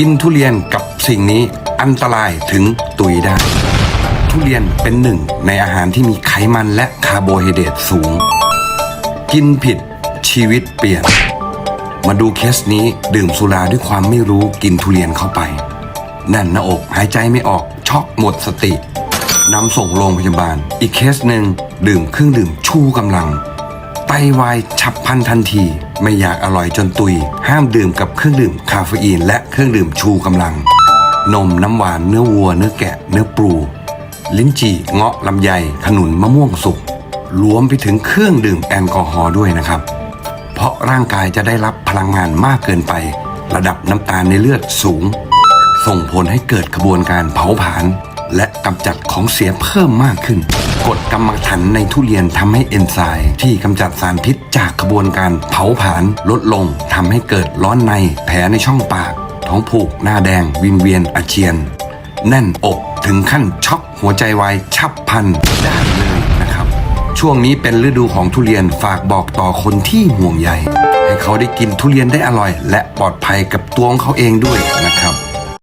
กินทุเรียนกับสิ่งนี้อันตรายถึงตุยได้ ทุเรียนเป็นหนึ่งในอาหารที่มีไขมันและคาร์โบไฮเดรตสูง กินผิดชีวิตเปลี่ยน มาดูเคสนี้ดื่มสุราด้วยความไม่รู้กินทุเรียนเข้าไปแน่นหน้าอกหายใจไม่ออกช็อกหมดสตินำส่งโรงพยาบาล อีกเคสหนึ่งดื่มเครื่องดื่มชูกำลัง ไตวายฉับพลันทันที ไม่อยากอร่อยจนตุย ห้ามดื่มกับเครื่องดื่มคาเฟอีน และเครื่องดื่มชูกำลัง นมน้ำหวานเนื้อวัว เนื้อแกะ เนื้อปลูลิ้นจี่เงาะลำไยขนุนมะม่วงสุกรวมไปถึงเครื่องดื่มแอลกอฮอล์ด้วยนะครับ เพราะร่างกายจะได้รับพลังงานมากเกินไป ระดับน้ำตาลในเลือดสูง ส่งผลให้เกิดกระบวนการเผาผลาญ และกำจัดของเสียเพิ่มมากขึ้นกฎกรรมฐานในทุเรียนทำให้เอนไซม์ที่กำจัดสารพิษจากกระบวนการเผาผลาญลดลงทำให้เกิดร้อนในแผลในช่องปาก ท้องผูกหน้าแดง วิงเวียนอาเจียน แน่นอกถึงขั้นช็อกหัวใจวายฉับพันได้เลยนะครับ ช่วงนี้เป็นฤดูของทุเรียนฝากบอกต่อคนที่ห่วงใยให้เขาได้กินทุเรียนได้อร่อย และปลอดภัยกับตัวของเขาเองด้วยนะครับ